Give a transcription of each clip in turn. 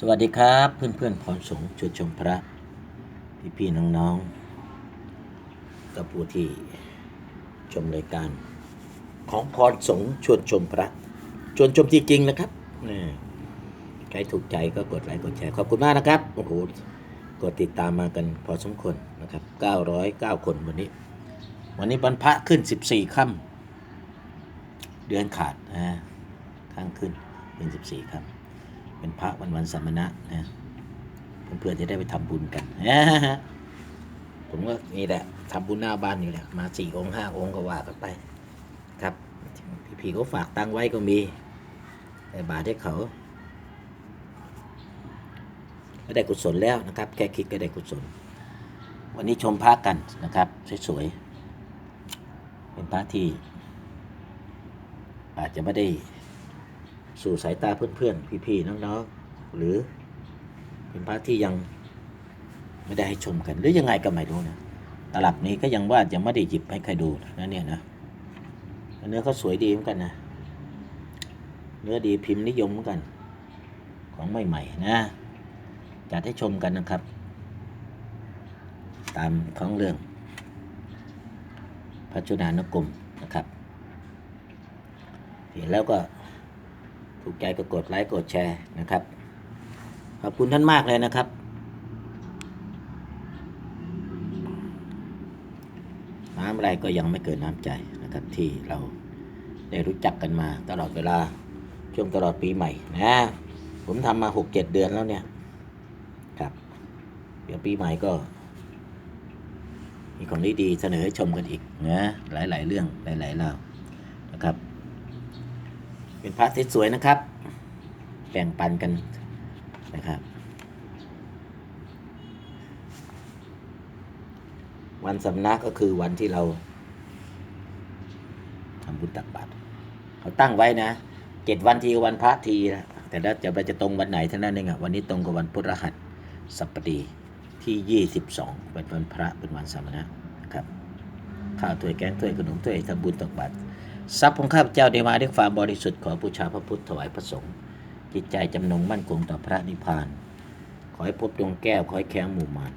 สวัสดีครับเพื่อนเพื่อนพรสงฆ์ชวนชมพระ พี่พี่ๆน้องๆกับผู้ที่ชมรายการ ของพรสงฆ์ชวนชมพระ ชวนชมจริงๆนะครับนี่ใครถูกใจก็กดไลค์กดแชร์ขอบคุณมากนะครับโอ้โหกดติดตามมากันพอสมควรนะครับ 909 คนวันนี้ วันนี้บรรพะขึ้น 14ค่ำเดือนขาดนะข้างขึ้นเป็น14ค่ำ เป็นพระวันวันสมณะนะเพื่อนๆจะได้ไปทำบุญกันผมก็นี่แหละทำบุญหน้าบ้านนี่แหละมาสี่องค์ห้าองค์ก็ว่ากันไป ครับพี่ๆเขาฝากตั้งไว้ก็มีแต่บาทให้เขาก็ได้กุศลแล้วนะครับ แค่คิดก็ได้กุศล วันนี้ชมพระกันนะครับสวยๆเป็นพระที่อาจจะไม่ได้ สู่สายตาเพื่อนๆ พี่ๆ น้องๆ หรือเป็นพระที่ยังไม่ได้ให้ชมกัน หรือยังไงก็ไม่รู้นะตลับนี้ก็ยังว่ายังไม่ได้หยิบให้ใครดูนะเนี่ยนะเนื้อเขาสวยดีเหมือนกันนะ เนื้อดีพิมพ์นิยมเหมือนกัน ของใหม่ๆนะจัดให้ชมกันนะครับ ตามของเรื่อง พระจุนานกรมนะครับ เห็นแล้วก็ ถูกใจก็กดไลค์กดแชร์นะครับ ขอบคุณท่านมากเลยนะครับ น้ำอะไรก็ยังไม่เกินน้ำใจนะครับ ที่เราได้รู้จักกันมาตลอดเวลาช่วงตลอดปีใหม่นะ ผมทำมาหกเจ็ดเดือนแล้วเนี่ยครับ เดี๋ยวปีใหม่ก็ มีของดีๆเสนอให้ชมกันอีกนะหลาย ๆ เรื่องหลายๆราวนะครับ เป็นพระที่สวยนะครับ แบ่งปันกันนะครับ วันสำนักก็คือวันที่เราทำบุญตักบาตรเขาตั้งไว้นะเจ็ดวันทีวันพระทีนะแต่แล้วจะไปจะตรงวันไหนเท่านั้นเองอะวันนี้ตรงกับวันพุธรหัสสัปดีที่ยี่สิบสองเป็นวันพระเป็นวันสมณะครับข้าวถ้วยแกงถ้วยขนมถ้วยทำบุญตักบาตร ทรัพย์ของข้าพเจ้าได้มาด้วยความบริสุทธิ์ขอบูชาพระพุทธถวายพระสงฆ์จิตใจจำนงมั่นคงต่อพระนิพพาน ขอให้พบดวงแก้ว ขอให้แข็งหมู่มาน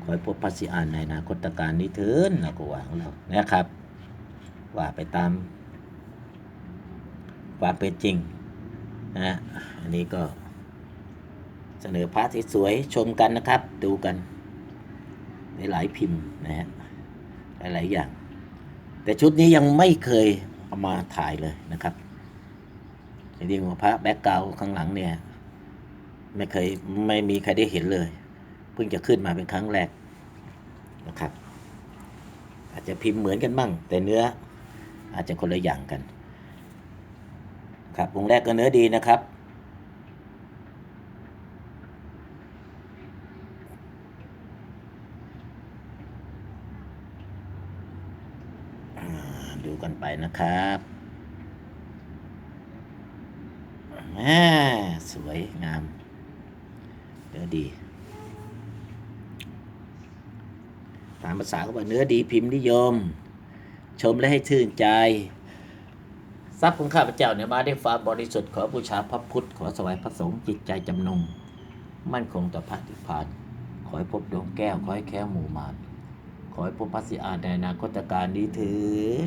ขอให้พบพระสิอานในนาคตการนี้เถินเราก็หวังเรานะครับ ว่าไปตามความเป็นจริงนะอันนี้ก็เสนอพระที่สวยชมกันนะครับ ดูกันหลายพิมพ์นะฮะหลายๆอย่าง แต่ชุดนี้ยังไม่เคยเอามาถ่ายเลยนะครับจริงๆว่าพระแบ็กกราวข้างหลังเนี่ย ไม่เคยไม่มีใครได้เห็นเลย เพิ่งจะขึ้นมาเป็นครั้งแรกนะครับ อาจจะพิมพ์เหมือนกันบ้าง แต่เนื้ออาจจะคนละอย่างกัน ครับองแรกก็เนื้อดีนะครับ อ่า ดูกันไปนะครับอ่าสวยงามเนื้อดี ตามภาษาก็บอกเนื้อดีพิมพ์นิยม ชมและให้ชื่นใจ ทรัพย์ของข้าพเจ้าเนี่ยมาได้วยควาบริสุทธิ์ขอบูชาพระพุทธ ขอสวายพระสงฆ์จิตใจจำนง มั่นคงต่อพระนิพพาน ขอให้พบดวงแก้ว ขอให้แค้วหมู่มารขอให้พบพระสิอาในอนาคตการนี้ถึง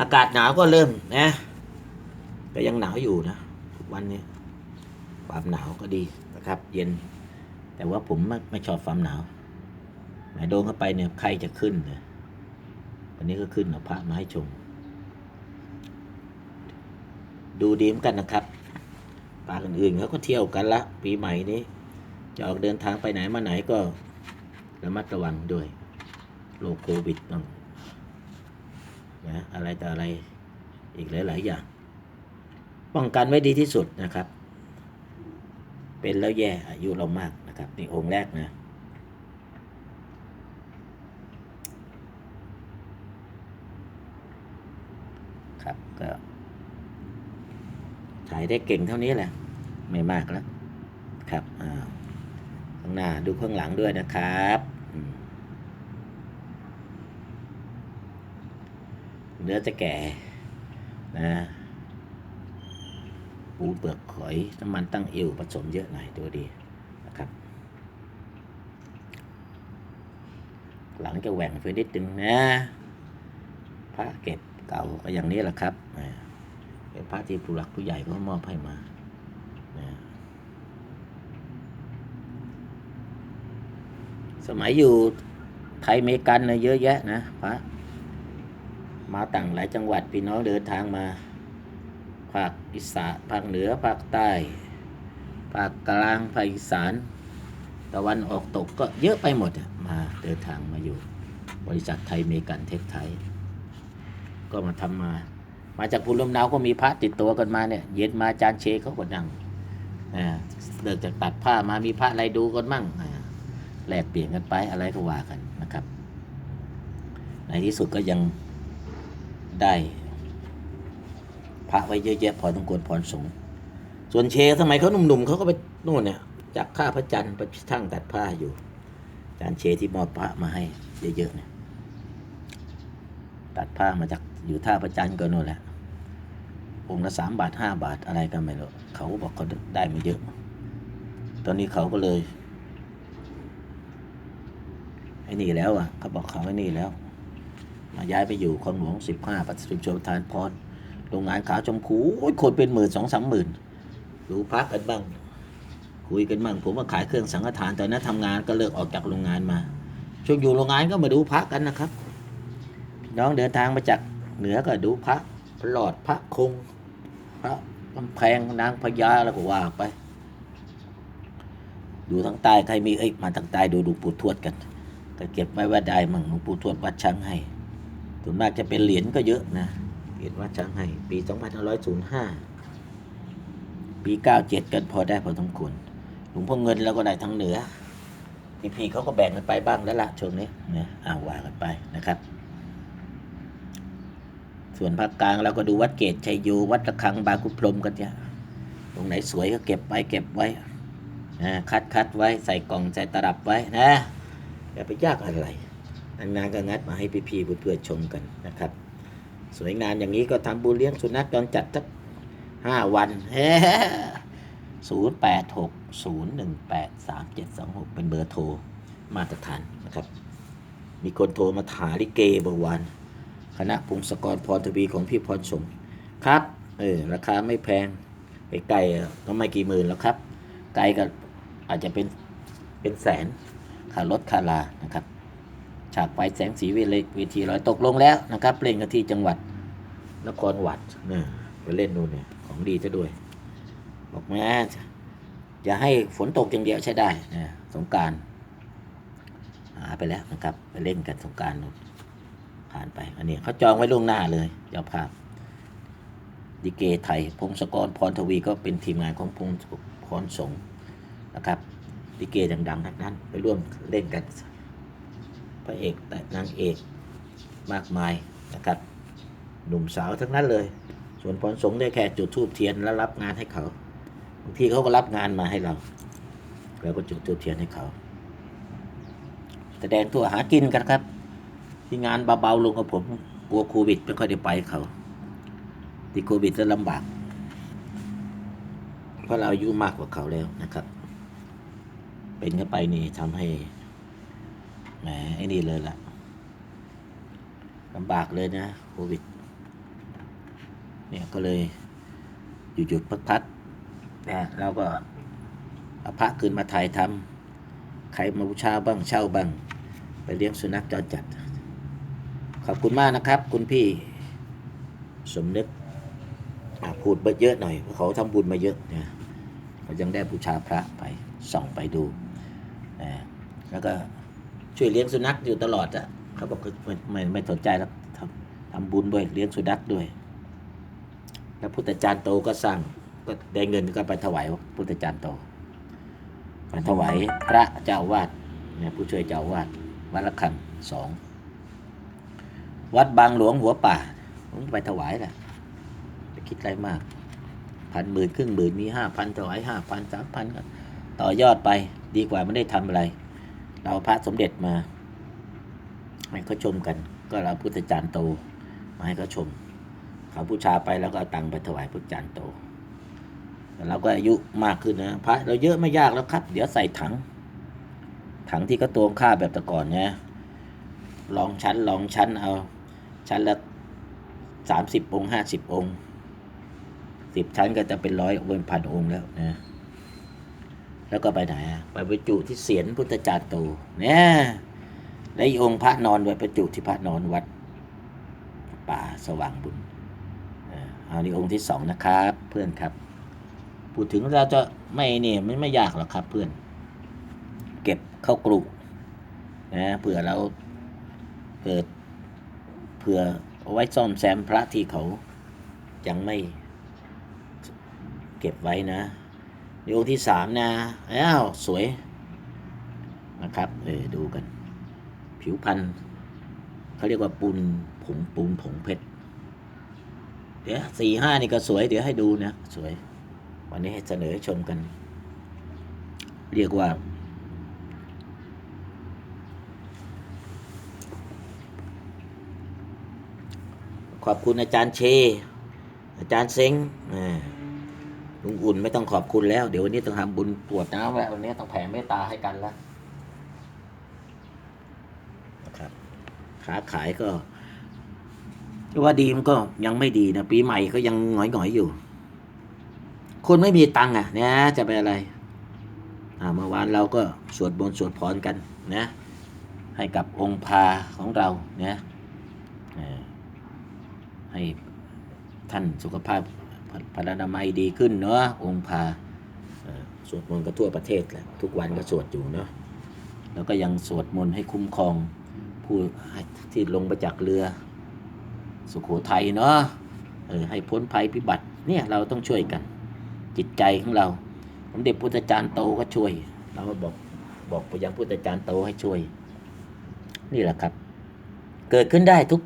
อากาศหนาวก็เริ่มนะก็ยังหนาวอยู่นะทุกวันนี้ ความหนาวก็ดีนะครับ เย็น แต่ว่าผมไม่ไม่ชอบความหนาวหมโดนเข้าไปเนี่ยใครจะขึ้นเลยวันนี้ก็ขึ้นเอาพระมาให้ชม ดูดีเหมือนกันนะครับปากอื่นๆเขาก็เที่ยวกันละ ปีใหม่นี้ จะออกเดินทางไปไหนมาไหนก็ระมัดระวังด้วยโรคโควิดบ้าง นะอะไรแต่อะไรอีกหลาย ๆ อย่าง ป้องกันไว้ดีที่สุดนะครับ เป็นแล้วแย่อายุเรามากนะครับนี่องค์แรกนะ ครับก็ถ่ายได้เก่งเท่านี้แหละ ไม่มากแล้ว ครับอ่าข้างหน้าดูข้างหลังด้วยนะครับอืม เนื้อจะแก่นะปูเปลือกหอยน้ำมันตั้งเอวผสมเยอะหน่อยตัวดีนะครับ หลังจะแหว่งไปนิดนึงนะพระเก็บเก่าก็อย่างนี้แหละครับอ่าเป็นพระที่ผู้หลักผู้ใหญ่ก็มอบให้มานะสมัยอยู่ไทยเมกันนะเยอะแยะนะพระ มาต่างหลายจังหวัดพี่น้องเดินทางมา ภาคอีสานภาคเหนือภาคใต้ ภาคกลางภาคอีสาน ตะวันออกตกก็เยอะไปหมดอะมาเดินทางมาอยู่ บริษัทไทยเมกันเทคไทย ก็มาทำมา มาจากภูมิลำเนาก็มีพระติดตัวกันมาเนี่ยเย็นมาจานเชเขาก็นั่งเลิกจากตัดผ้ามามีพระอะไรดูกันมั่งแลกเปลี่ยนกันไปอะไรก็ว่ากันนะครับ ในที่สุดก็ยัง ได้พระไว้เยอะแยะพอต้องควรพรสงฆ์ส่วนเชสมัยเขาหนุ่มๆเขาก็ไปนู่นเนี่ยจากข้าพระจันทร์ไปช่างตัดผ้าอยู่อาจารย์เชที่มอบพระมาให้เยอะๆเนี่ยตัดผ้ามาจากอยู่ท่าพระจันทร์ก็นู่นแหละองค์ละสามบาทห้าบาทอะไรก็ไม่รู้เขาบอกเขาได้มาเยอะ ตอนนี้เขาก็เลยไอ้นี่แล้วอะเขาบอกเขาไอ้นี่แล้ว ย้ายไปอยู่คลองหลวงสิบห้าปัจจุบันชมทานพรโรงงานขาวชมพูโอ้ยคนเป็นหมื่นสองสามหมื่นดูพักกันบ้าง คุยกันบ้างผมว่าขายเครื่องสังฆทานต่นั้นทำงานก็เลิกออกจากโรงงานมา ช่วงอยู่โรงงานก็มาดูพระกันนะครับน้องเดินทางมาจากเหนือก็ดูพระพระหลอดพระคง พระกำแพงนางพญาแล้วก็ว่าไป ดูทางใต้ใครมีเอ้ยมาทางใต้ดูดูปู่ทวดกันก็เก็บไว้ว่าได้มั่งหลวงปู่ทวดวัดช้างให้ ส่วนมากจะเป็นเหรียญก็เยอะนะเหรียญวัดช้างให้ปี 2505 ปี 97 กันพอได้พอสมควรหลวงพ่อเงินแล้วก็ได้ทั้งเหนือพี่ๆเขาก็แบ่งกันไปบ้างแล้วละช่วงนี้นะอ่าว่ากันไปนะครับ ส่วนภาคกลางเราก็ดูวัดเกตชัยยูวัดระฆังบางขุพรมกันเนี่ยตรงไหนสวยก็เก็บไว้เก็บไว้นะคัดคัดไว้ใส่กล่องใส่ตลับไว้นะอย่าไปยากอะไร นานๆก็งัดมาให้พี่ๆเพื่อนๆชมกันนะครับ สวยงามอย่างนี้ก็ทำบุญเลี้ยงสุนัขจรจัดสักห้าวันศูนย์แปดหกศูนย์หนึ่งแปดสามเจ็ดสองหกเป็นเบอร์โทรมาตรฐานนะครับ มีคนโทรมาถาลิเกเมื่อวานคณะพงศกรพรทวีของพี่พรสมครับ เออ ราคาไม่แพงไปไกลก็ไม่กี่หมื่นแล้วครับ ไกลก็อาจจะเป็นเป็นแสนค่ารถค่าลานะครับ ฉากไฟแสงสีเวลเวทีลอยตกลงแล้วนะครับเล่นกันที่จังหวัดนครวัดเนี่ยไปเล่นนู่นเนี่ยของดีจะด้วย บอกแม่อย่าให้ฝนตกอย่างเดียวใช้ได้นะสงกรารหาไปแล้วนะครับ ไปเล่นกันสงกรารนู่นผ่านไป อันนี้เขาจองไว้ล่วงหน้าเลยเจ้าภาพดิเกไทย พงศกรพรทวีก็เป็นทีมงานของพงศพรสงฆ์นะครับดิเกดังๆทั้งนั้น ไปร่วมเล่นกัน พระเอกแต่นางเอกมากมายนะครับ หนุ่มสาวทั้งนั้นเลย ส่วนพรสงฆ์ได้แค่จุดธูปเทียนแล้วรับงานให้เขาบางทีเขาก็รับงานมาให้เราเราก็จุดธูปเทียนให้เขา แสดงตัวหากินกันครับ ที่งานเบาๆลงกับผมกลัวโควิดไม่ค่อยได้ไปเขาที่โควิดจะลำบากเพราะเราอายุมากกว่าเขาแล้วนะครับ เป็นเข้าไปนี่ทำให้ แหมไอ้นี่เลยล่ะลำบากเลยนะโควิด เนี่ยก็เลยหยุดหยุดพักพักๆนะเราก็เอาพระคืนมาถ่ายทำใครมาบูชาบ้างเช่าบ้าง ไปเลี้ยงสุนัขจรจัด ขอบคุณมากนะครับ คุณพี่สมนึกอะพูดไปเยอะหน่อยเพราะเขาทำบุญมาเยอะนะเขายังได้บูชาพระไปส่องไปดูนะแล้วก็ ช่วยเลี้ยงสุนัขอยู่ตลอดอะเขาบอกไม่ไม่ไม่สนใจแล้วทำทำบุญด้วยเลี้ยงสุนัขด้วย แล้วพุทธจารย์โตก็สร้างก็ได้เงินก็ไปถวายพุทธจารย์โตไปถวายพระเจ้าวาดเนี่ยผู้ช่วยเจ้าวาดวัดละคังสองวัดบางหลวงหัวป่าผมไปถวายแหละไปคิดอะไรมากพันหมื่นครึ่งหมื่นมีห้าพันถวายห้าพันสามพันก็ต่อยอดไปดีกว่าไม่ได้ทำอะไร เราพระสมเด็จมาให้เขาชมกัน ก็เราพุทธจารย์โตมาให้เขาชม เขาบูชาไปแล้วก็เอาตังค์ไปถวายพุทธจารย์โตแต่เราก็อายุมากขึ้นนะพระเราเยอะไม่ยากแล้วครับ เดี๋ยวใส่ถัง ถังที่ก็ตวงค่าแบบแต่ก่อนเนี่ยลองชั้นลองชั้นเอา ชั้นละสามสิบองค์ห้าสิบองค์สิบชั้นก็จะเป็นร้อยเป็นพันองค์แล้วนะ แล้วก็ไปไหนอะไปบรรจุที่เสียนพุทธจารย์โตเนี่ยแล้วอีองค์พระนอนไว้บรรจุที่พระนอนวัด ป่าสว่างบุญเออเอานี่องค์ที่สองนะครับ เพื่อนครับ พูดถึงเราจะไม่เนี่ยไม่ไม่ยากหรอกครับเพื่อน เก็บเข้ากรุนะเผื่อเราเกิดเผื่อเอาไว้ซ่อมแซมพระที่เขายังไม่เก็บไว้นะ นี่องที่สามนะอ้าวสวยนะครับ เออดูกัน ผิวพันธุ์เขาเรียกว่าปูนผงปูนผงเพชร เดี๋ยวสี่ห้านี่ก็สวย เดี๋ยวให้ดูนะ สวย วันนี้ให้เสนอให้ชมกัน เรียกว่า ขอบคุณอาจารย์เช อาจารย์เซ้งอ่า ลุงอุ่นไม่ต้องขอบคุณแล้ว เดี๋ยววันนี้ต้องทำบุญตรวจน้ำแล้ววันนี้ต้องแผ่เมตตาให้กันแล้วนะครับค้าขายก็ว่าดีมันก็ยังไม่ดีนะปีใหม่ก็ยังหงอยหงอยๆอยู่ คนไม่มีตังค์อะนะจะไปอะไรอ่าเมื่อวานเราก็สวดบนสวดพรกันนะ ให้กับองค์พาของเรานะเอ่อให้ท่านสุขภาพ พลานามัยดีขึ้นเนาะองค์พาสวดมนต์ก็ทั่วประเทศแหละทุกวันก็สวดอยู่เนาะแล้วก็ยังสวดมนต์ให้คุ้มครองผู้ที่ลงไปจากเรือ สุโขทัยเนาะออให้พ้นภัยพิบัติเนี่ยเราต้องช่วยกัน จิตใจของเราสมเด็จพุทธจารย์โตก็ช่วย เราก็บอกบอกไปยังพุทธจารย์โตให้ช่วย นี่แหละครับ เกิดขึ้นได้ทุก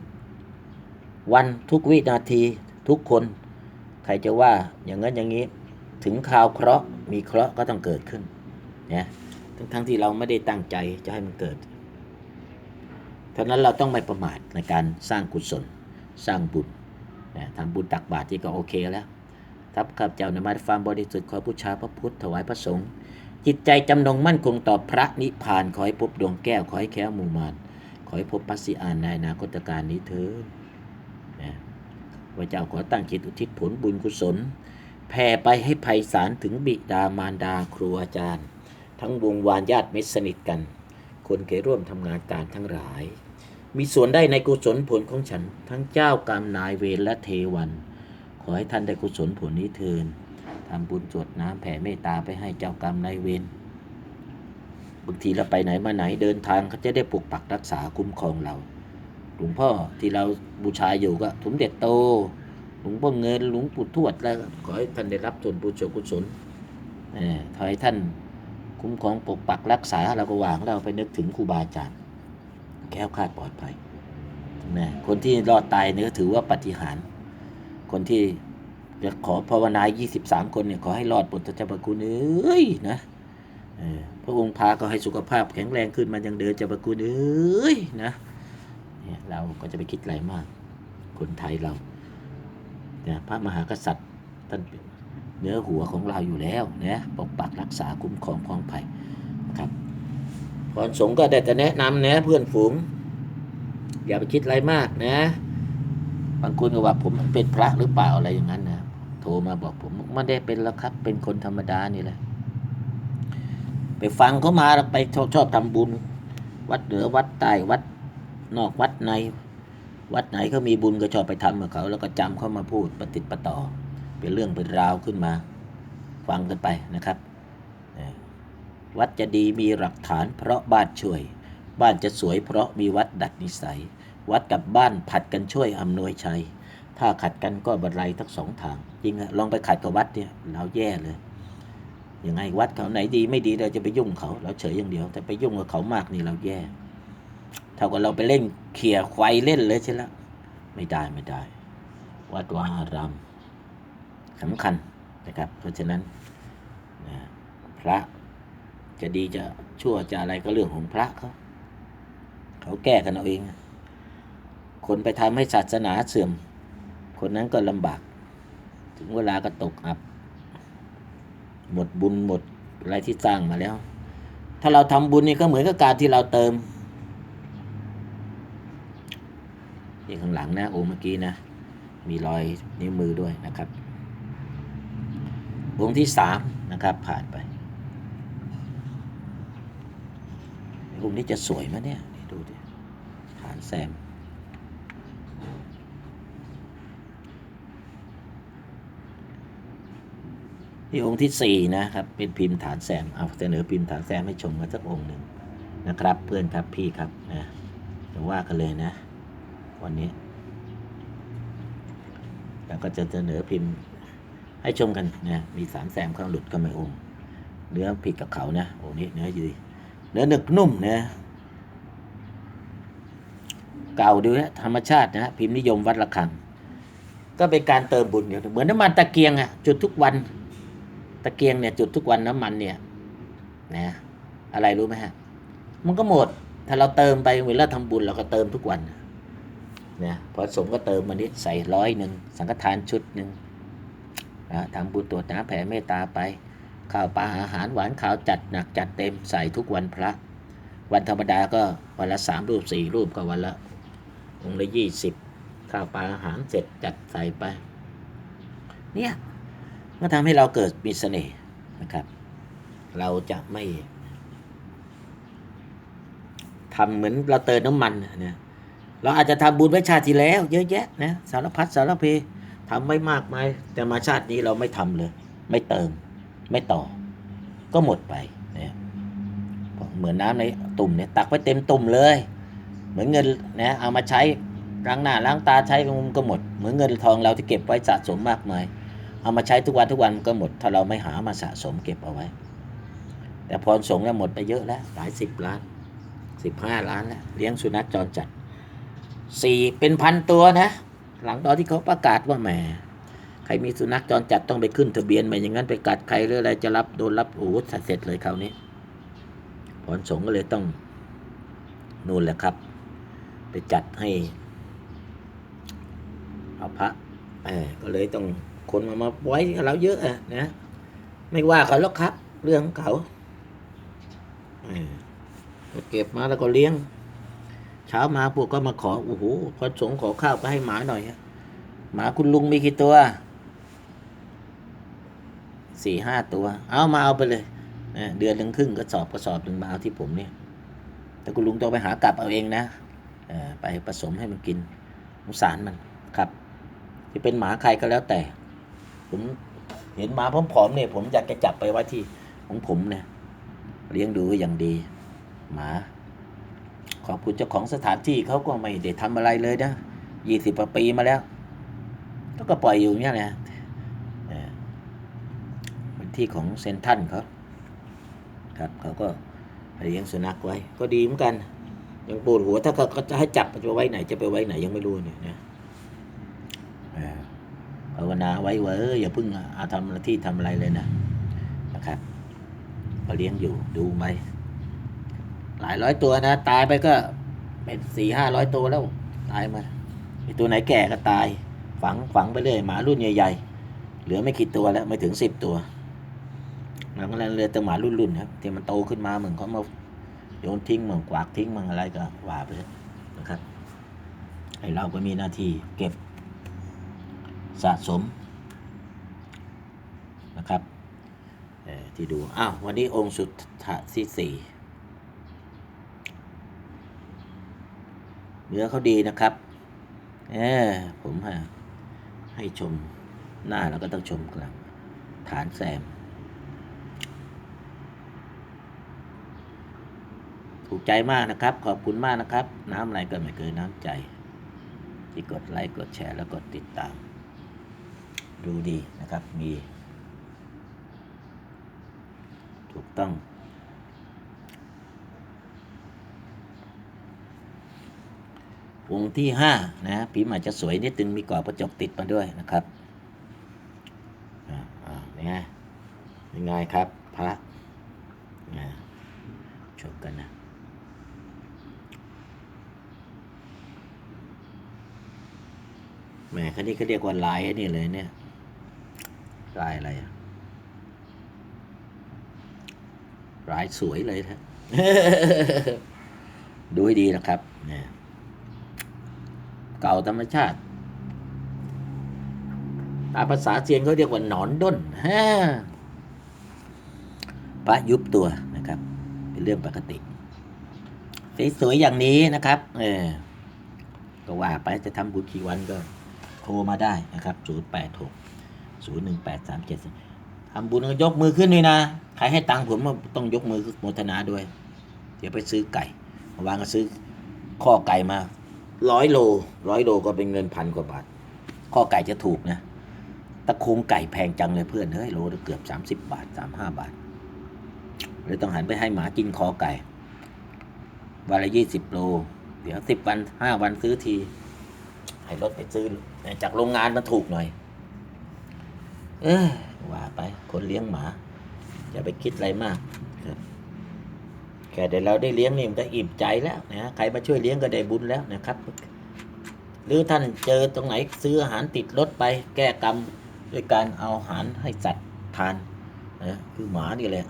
วันทุกวินาทีทุกคน ใครจะว่าอย่างนั้นอย่างนี้ ถึงคราวเคราะห์มีเคราะห์ก็ต้องเกิดขึ้นนะทั้งทั้งที่เราไม่ได้ตั้งใจจะให้มันเกิดเพรานั้นเราต้องไม่ประมาทในการสร้างกุศล สร้างบุญนะทำบุญตักบาตรที่ก็โอเคแล้วทับข้าพเจ้านมัสฟามบริสุทธิ์ขอบูชาพระพุทธถวายพระสงฆ์จิตใจจำนงมั่นคงต่อพระนิพพานขอให้พบดวงแก้วขอให้แค้วมูมารขอให้พบปัสสิอานในอนาคตการนี้เถิดน พระเจ้าขอตั้งจิตอุทิศผลบุญกุศลแผ่ไปให้ไพศาลถึงบิดามารดาครูอาจารย์ ทั้งวงวานญาติมิตรสนิทกัน คนเคยร่วมทำงานการทั้งหลาย มีส่วนได้ในกุศลผลของฉัน ทั้งเจ้ากรรมนายเวรและเทวัน ขอให้ท่านได้กุศลผลนี้เทินทำบุญจวดน้ำแผ่เมตตาไปให้เจ้ากรรมนายเวรบางทีเราไปไหนมาไหนเดินทางเขาจะได้ปกปักรักษาคุ้มครองเรา หลวงพ่อที่เราบูชาอยู่ก็สมเด็จโต หลวงพ่อเงินหลวงปู่ทวดแล้วขอให้ท่านได้รับส่วนบุญส่วนกุศลเออขอให้ท่านคุ้มครองปกปักรักษาเราก็วางเราไปนึกถึงครูบาอาจารย์แค้วคลาดปลอดภัยนะคนที่รอดตายเนี่ยก็ถือว่าปฏิหาร คนที่จะขอภาวนา 23 คนเนี่ยขอให้รอดบทเจ้าประคุณเอ้ยนะพระองค์พาก็ให้สุขภาพแข็งแรงขึ้นมันยังเดินเจ้าประคุณเอ้ยนะ เนี่ยเราก็จะไปคิดอะไรมาก คนไทยเราเนี่ยพระมหากษัตริย์ท่านเป็นเนื้อหัวของเราอยู่แล้วนะปกปักรักษาคุ้มครองพ้องภัยนะครับพรสงก็ได้แต่แนะนำนะเพื่อนฝูง อย่าไปคิดอะไรมากนะ บางคนก็ว่าผมเป็นพระหรือเปล่าอะไรอย่างนั้นนะโทรมาบอกผมไม่ได้เป็นแล้วครับ เป็นคนธรรมดานี่แหละไปฟังเขามาไปชอบชอบทำบุญ วัดเหนือวัดใต้วัด นอกวัดในวัดไหนเขามีบุญก็ชอบไปทำกับเขา แล้วก็จำเขามาพูดปฏิดประต่อ เป็นเรื่องเป็นราวขึ้นมา ฟังกันไปนะครับ วัดจะดีมีหลักฐาน เพราะบ้านช่วย บ้านจะสวยเพราะมีวัดดัดนิสัย วัดกับบ้านผัดกันช่วยอำนวยชัย ถ้าขัดกันก็บันไลทั้งสองทาง จริงอะลองไปขัดกับวัดเนี่ยเราแย่เลยยังไงวัดเขาไหนดีไม่ดีเราจะไปยุ่งเขา เราเฉยอย่างเดียว แต่ไปยุ่งกับเขามากนี่เราแย่ เท่ากับเราไปเล่นเขี่ยควายเล่นเลยใช่แล้วไม่ได้ไม่ได้วัดวาอารามสำคัญนะครับ เพราะฉะนั้นนะพระจะดีจะชั่วจะอะไรก็เรื่องของพระเขาเขาแก้กันเอาเอง คนไปทำให้ศาสนาเสื่อม คนนั้นก็ลำบาก ถึงเวลาก็ตกอับ หมดบุญหมดอะไรที่สร้างมาแล้ว ถ้าเราทำบุญนี่ก็เหมือนกับการที่เราเติม นี่ข้างหลังนะองค์เมื่อกี้นะ มีรอยนิ้วมือด้วยนะครับองค์ที่สามนะครับ ผ่านไปองค์นี้จะสวยไหมเนี่ยดูดิฐานแซมนี่องค์ที่สี่นะครับ เป็นพิมพ์ฐานแซมเอาเสนอพิมพ์ฐานแซมให้ชมกันสักองค์หนึ่งนะครับ เพื่อนครับพี่ครับนะจะว่ากันเลยนะ วันนี้ แล้วก็จะเสนอพิมพ์ ให้ชมกันนะมีสามแซมข้างหลุดก็ไม่องเนื้อผิดกับเขานะโอ้นี่เนื้อดีเนื้อหนึกนุ่มนะเก่าดูนะธรรมชาตินะพิมพ์นิยมวัดระฆัง ก็เป็นการเติมบุญอย่างเหมือนน้ำมันตะเกียงอะจุดทุกวัน ตะเกียงเนี่ยจุดทุกวันน้ำมันเนี่ยนะอะไรรู้ไหมฮะ มันก็หมด ถ้าเราเติมไปเวลาทำบุญเราก็เติมทุกวัน นะพอสงฆ์ก็เติมมันนี้ใส่ร้อยหนึ่งสังฆทานชุดหนึ่งนะทำบุญตรวน้ำแผ่เมตตาไปข้าวปลาอาหารหวานขาวจัดหนักจัดเต็มใส่ทุกวันพระ วันธรรมดาก็วันละสามรูปสี่รูปก็วันละองค์ละยี่สิบข้าวปลาอาหารเสร็จจัดใส่ไป เนี่ยก็ทำให้เราเกิดมีเสน่ห์นะครับ เราจะไม่ทำเหมือนเราเติมน้ำมันนะนะ เราอาจจะทำบุญไว้ชาติที่แล้ว เยอะแยะนะสารพัดสารเพทำไม่มากมายแต่มาชาตินี้เราไม่ทำเลย ไม่เติม ไม่ต่อ ก็หมดไปเนี่ยเหมือนน้ำในตุ่มเนี่ยตักไว้เต็มตุ่มเลย เหมือนเงินนะเอามาใช้ล้างหน้าล้างตาใช้ก็หมด เหมือนเงินทองเราที่เก็บไว้สะสมมากมายเอามาใช้ทุกวันทุกวันก็หมด ถ้าเราไม่หามาสะสมเก็บเอาไว้ แต่พรสงฆ์เนี่ยหมดไปเยอะแล้วหลายสิบล้านสิบห้าล้านแล้วเลี้ยงสุนัขจรจัด สี่เป็นพันตัวนะ หลังตอนที่เขาประกาศว่าแหมใครมีสุนัขจรจัดต้องไปขึ้นทะเบียนไม่อย่างนั้นไปกัดใครหรืออะไรจะรับโดนรับโอ้โหเสร็จเลยคราวนี้พรสงก็เลยต้องนู่นแหละครับ ไปจัดให้เอาพระเออก็เลยต้องคนมามาไว้กับเราเยอะอะนะ ไม่ว่าเขาหรอกครับ เรื่องของเขาเออเก็บมาแล้วก็เลี้ยง เช้ามาพวกก็มาขอโอ้โหพอสงฆ์ขอข้าวไปให้หมาหน่อยฮะหมาคุณลุงมีกี่ตัวสี่ห้าตัว เอามาเอาไปเลยเดือนหนึ่งครึ่งก็สอบกระสอบหนึ่งมาเอาที่ผมเนี่ย แต่คุณลุงต้องไปหากลับเอาเองนะไปผสมให้มันกินสงสารมันครับที่เป็นหมาใครก็แล้วแต่ ผมเห็นหมาผอมๆเนี่ยผมอยากจะจับไปไว้ที่ของผมเนี่ยเลี้ยงดูอย่างดี หมา ขอบคุณเจ้าของสถานที่เขาก็ไม่ได้ทำอะไรเลยนะยี่สิบปีมาแล้วแล้วก็ปล่อยอยู่เงี้ยนะเออเป็นที่ของเซนทันเขาครับเขาก็เลี้ยงสุนัขไว้ ก็ดีเหมือนกัน ยังปวดหัวถ้าเขาจะให้จับจะไว้ไหน จะไปไว้ไหนยังไม่รู้เนี่ยนะภาวนาไว้เว้ยอย่าเพิ่งอาทำหน้าที่ทำอะไรเลยนะนะครับก็เลี้ยงอยู่ดูไป หลายร้อยตัวนะ ตายไปก็เป็นสี่ห้าร้อยตัวแล้ว ตายมาไอตัวไหนแก่ก็ตาย ฝังฝังไปเรื่อยหมารุ่นใหญ่ๆ เหลือไม่กี่ตัวแล้วไม่ถึงสิบตัวหลังนั้นเหลยแต่หมารุ่นๆครับที่มันโตขึ้นมาเหมือนเขามาโยนทิ้งเหมือนกวาดทิ้งมือนอะไรก็ว่าไปเถอะนะครับไอเราก็มีหน้าที่เก็บสะสมนะครับที่ดู อ้าว วันนี้องค์สุดท้ายที่สี่ เนื้อเขาดีนะครับเออผมฮะให้ชมหน้าแล้วก็ต้องชมกลางฐานแซม ถูกใจมากนะครับ ขอบคุณมากนะครับ น้ำอะไรก็ไม่เกินน้ำใจ ที่กดไลค์กดแชร์แล้วกดติดตาม ดูดีนะครับมี ถูกต้อง วงที่ห้านะผีมอาจจะสวยนิดนึงมีกรอบกระจกติดมาด้วยนะครับอ่าเนี่ยยังไงครับพระชมกันนะแหมคันนี้เขาเรียกว่าลายนี่เลยเนี่ยลายอะไรอะรายสวยเลยนะดูให้ดีนะครับเนี่ย เก่าธรรมชาติตาภาษาเซียนเขาเรียกว่าหนอนด้นฮะพระยุบตัวนะครับ เป็นเรื่องปกติ สวยๆอย่างนี้นะครับ เออก็ว่าไปจะทำบุญกี่วันก็โทรมาได้นะครับ0 8 6 0 1 8 3 7ทำบุญก็ยกมือขึ้นด้วยนะใครให้ตังค์ผมต้องยกมือโมทนาด้วย เดี๋ยวไปซื้อไก่เมื่อวานก็ซื้อข้อไก่มา ร้อยโลร้อยโลก็เป็นเงินพันกว่าบาทข้อไก่จะถูกนะตะโคุงไก่แพงจังเลยเพื่อนเฮ้ยโลเกือบ30บาท35บาทเลยต้องหันไปให้หมากินคอไก่วันละยี่สิบโล เดี๋ยวสิบวันห้าวันซื้อที ให้รถไปซื้อ จากโรงงานมาถูกหน่อย เออว่าไปคนเลี้ยงหมา อย่าไปคิดอะไรมาก แค่เดี๋ยวเราได้เลี้ยงนี่มันก็อิ่มใจแล้วนะใครมาช่วยเลี้ยงก็ได้บุญแล้วนะครับ หรือท่านเจอตรงไหนซื้ออาหารติดรถไป แก้กรรมด้วยการเอาอาหารให้สัตว์ทานนะคือหมานี่แหละ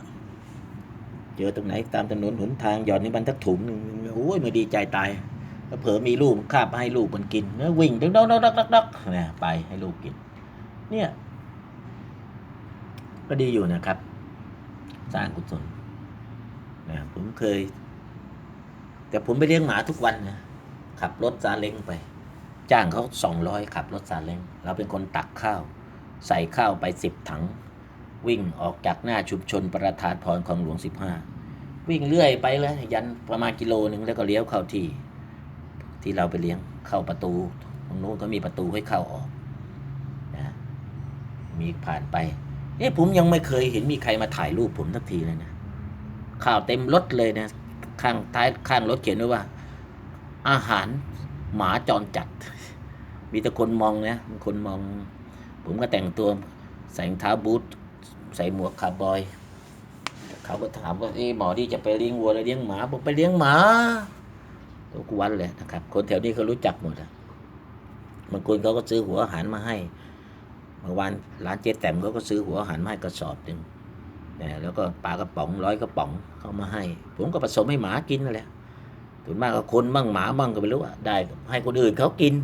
เจอตรงไหนตามถนนหนทางหย่อนในบรรทัดถุงหนึ่งโอ้ยมันดีใจตายแล้วเผลอมีลูกคาบให้ลูกมันกินแล้ววิ่งดึงดอกดอกดอกดอกดอกเนี่ยไปให้ลูกกิน เนี่ย ก็ดีอยู่นะครับ สร้างกุศล นะผมเคย แต่ผมไปเลี้ยงหมาทุกวันนะขับรถซาเล้งไป จ้างเขาสองร้อยขับรถซาเล้งเราเป็นคนตักข้าว ใส่ข้าวไปสิบถัง วิ่งออกจากหน้าชุมชนประธานพรของหลวงสิบห้าวิ่งเรื่อยไปเลยยันประมาณกิโลหนึ่งแล้วก็เลี้ยวเข้าที่ ที่เราไปเลี้ยงเข้าประตูตรงโน้นก็มีประตูให้เข้าออกนะมีผ่านไปเอ๊ะผมยังไม่เคยเห็นมีใครมาถ่ายรูปผมสักทีเลยนะ ข่าวเต็มรถเลยนะข้างท้ายข้างรถเขียนไว้ว่า อาหารหมาจรจัด มีแต่คนมองนะคนมอง ผมก็แต่งตัวใส่รองเท้าบูทใส่หมวกคาร์บอย เขาก็ถามว่าเอ้หมอที่จะไปเลี้ยงวัวหรือเลี้ยงหมาผมไปเลี้ยงหมาทุกวันเลยนะครับ คนแถวนี้เขารู้จักหมดอะบางคนเขาก็ซื้อหัวอาหารมาให้เมื่อวานร้านเจ๊แต้มเขาก็ซื้อหัวอาหารมาให้กระสอบหนึ่ง นะแล้วก็ปลากระป๋องร้อยกระป๋องเขามาให้ ผมก็ผสมให้หมากินนั่นแหละส่วนมากก็คนบ้างหมาบ้างก็ไม่รู้อะได้ให้คนอื่นเขากิน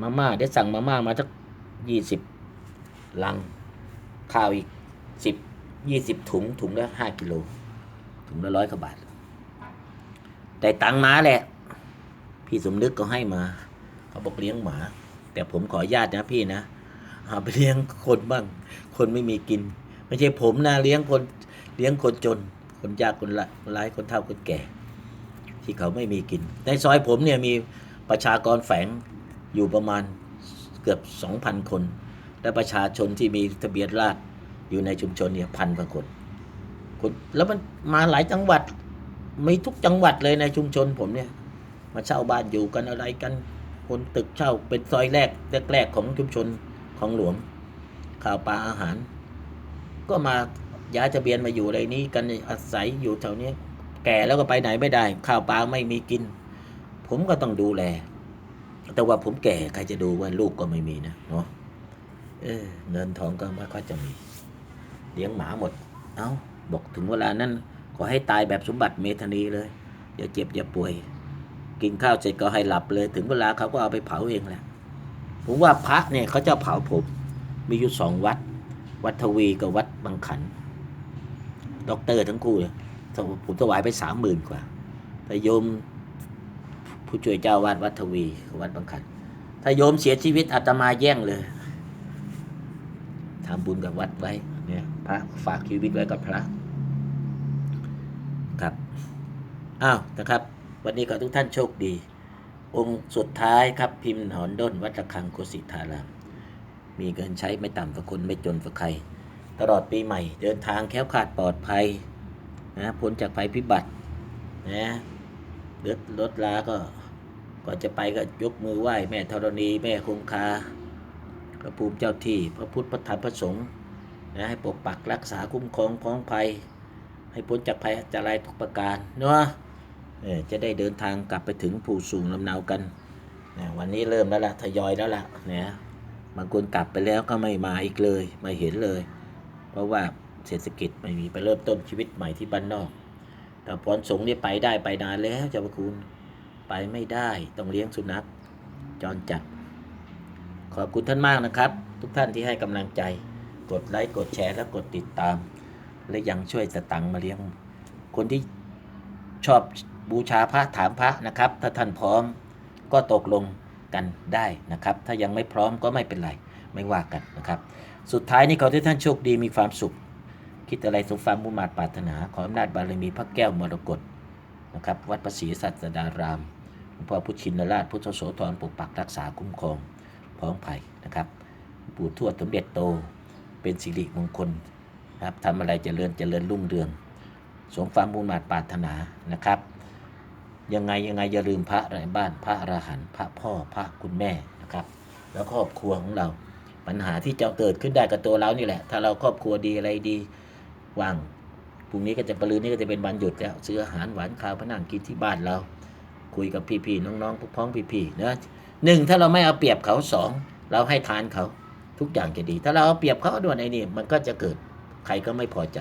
มาม่าได้สั่งมาม่ามาสักยี่สิบลังข้าวอีกสิบยี่สิบถุงถุงละห้ากิโลถุงละร้อยกว่าบาทแต่ตังมาแหละ พี่สมนึกก็ให้มาเขาบอกเลี้ยงหมา แต่ผมขออนุญาตนะพี่นะเอาไปเลี้ยงคนบ้าง คนไม่มีกิน ไม่ใช่ผมนะเลี้ยงคนเลี้ยงคนจน คนยากคนละคนร้ายคนเฒ่าคนแก่ ที่เขาไม่มีกิน ในซอยผมเนี่ยมีประชากรแฝงอยู่ประมาณเกือบสองพันคน และประชาชนที่มีทะเบียนราษฎรอยู่ในชุมชนเนี่ยพันกว่าคนคน แล้วมันมาหลายจังหวัดมีทุกจังหวัดเลยในชุมชนผมเนี่ย มาเช่าบ้านอยู่กันอะไรกัน คนตึกเช่าเป็นซอยแรกแรกๆของชุมชนของหลวงข่าวปลาอาหาร ก็มาย้ายทะเบียนมาอยู่อะไรนี้กันอาศัยอยู่แถวนี้ แก่แล้วก็ไปไหนไม่ได้ ข้าวปลาไม่มีกิน ผมก็ต้องดูแล แต่ว่าผมแก่ใครจะดูว่าลูกก็ไม่มีนะเนาะเออเงินทองก็ไม่ค่อยจะมี เลี้ยงหมาหมด เอา้าบอกถึงเวลานั้นขอให้ตายแบบสมบัติเมธานีเลยอย่าเจ็บอย่าป่วย กินข้าวเสร็จก็ให้หลับเลย ถึงเวลาเขาก็เอาไปเผาเองแหละผมว่าพระเนี่ยเขาจะเผาผมมีอยู่สองวัด วัดทวีกับวัดบางขันด็อกเตอร์ทั้งคู่เลยผมถวายไปสามหมื่นกว่าแต่โยมผู้ช่วยเจ้าวาดวัดทวีกับวัดบางขันถ้าโยมเสียชีวิตอาตมาแย่งเลยทำบุญกับวัดไว้เนี่ยพระฝากชีวิตไว้กับพระ ครับอ้าวนะครับ วันนี้ขอทุกท่านโชคดี องค์สุดท้ายครับพิมพ์หอนด้นวัดระฆังโกสิทาราม มีเงินใช้ไม่ต่ำกว่าคนไม่จนกว่าใคร ตลอดปีใหม่ เดินทางแค้วคลาดปลอดภัยนะพ้นจากภัยพิบัตินะรถรถลาก็ก่อนจะไปก็ยกมือไหว้แม่ธรณีแม่คงคาพระภูมิเจ้าที่พระพุทธพระธรรมพระสงฆ์นะให้ปกปักรักษาคุ้มครองพ้องภัย ให้พ้นจากภัยอันตรายทุกประการเนาะเออจะได้เดินทางกลับไปถึงผู้สูงลำเนากันนะวันนี้เริ่มแล้วล่ะทยอยแล้วล่ะนะ บางคนกลับไปแล้วก็ไม่มาอีกเลยไม่เห็นเลย เพราะว่าเศรษฐกิจไม่มีไปเริ่มต้นชีวิตใหม่ที่บ้านนอก แต่พรสงฆ์นี่ไปได้ไปนานแล้วเจ้าพระคุณไปไม่ได้ต้องเลี้ยงสุนัขจรจัด ขอบคุณท่านมากนะครับ ทุกท่านที่ให้กำลังใจ กดไลค์กดแชร์และกดติดตาม และยังช่วยสตังมาเลี้ยง คนที่ชอบบูชาพระถามพระนะครับ ถ้าท่านพร้อมก็ตกลง กันได้นะครับ ถ้ายังไม่พร้อมก็ไม่เป็นไร ไม่ว่ากันนะครับ สุดท้ายนี้ขอให้ท่านโชคดีมีความสุข คิดอะไรสมความมุ่งมา่ปรารถนา ขออำนาจบารมีพระแก้วมรกตนะครับ วัดประศรีสัตดารามหลวงพ่อพุชินราชพุทธโสธรปกปักรักษาคุ้มครองพร้องไผ่นะครับปู่ทวดสมเด็จโตเป็นสิริมงคลนะครับทำอะไรเจริญเจริญรุ่งเรือง สมความมุ่งมา่ปรารถนานะครับ ยังไงยังไงอย่าลืมพระในบ้านพระอรหันต์พระพ่อพระคุณแม่นะครับ แล้วครอบครัวของเรา ปัญหาที่จะเกิดขึ้นได้กับตัวเรานี่แหละ ถ้าเราครอบครัวดีอะไรดีว่างพรุ่งนี้ก็จะปรืนนี้ก็จะเป็นวันหยุดแล้วซื้ออาหารหวานข้าวพนังกินที่บ้านเรา คุยกับพี่ๆน้องๆพวกพ้องพี่ๆนะหนึ่งถ้าเราไม่เอาเปรียบเขาสองเราให้ทานเขาทุกอย่างจะดี ถ้าเราเอาเปรียบเขาด้วยไอ้นี่มันก็จะเกิดใครก็ไม่พอใจ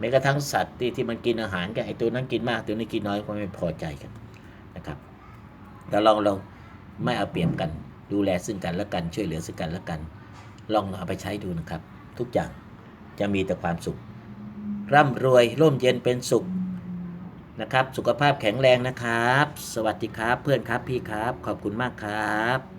แม้กระทั่งสัตว์ที่ที่มันกินอาหารกันไอตัวนั้นกินมากตัวนี้กินน้อยก็ไม่พอใจกันนะครับแล้วเราเราไม่เอาเปรียบกัน ดูแลซึ่งกันและกันช่วยเหลือซึ่งกันและกัน ลองเอาไปใช้ดูนะครับ ทุกอย่างจะมีแต่ความสุข ร่ำรวยร่มเย็นเป็นสุขนะครับ สุขภาพแข็งแรงนะครับ สวัสดีครับเพื่อนครับพี่ครับ ขอบคุณมากครับ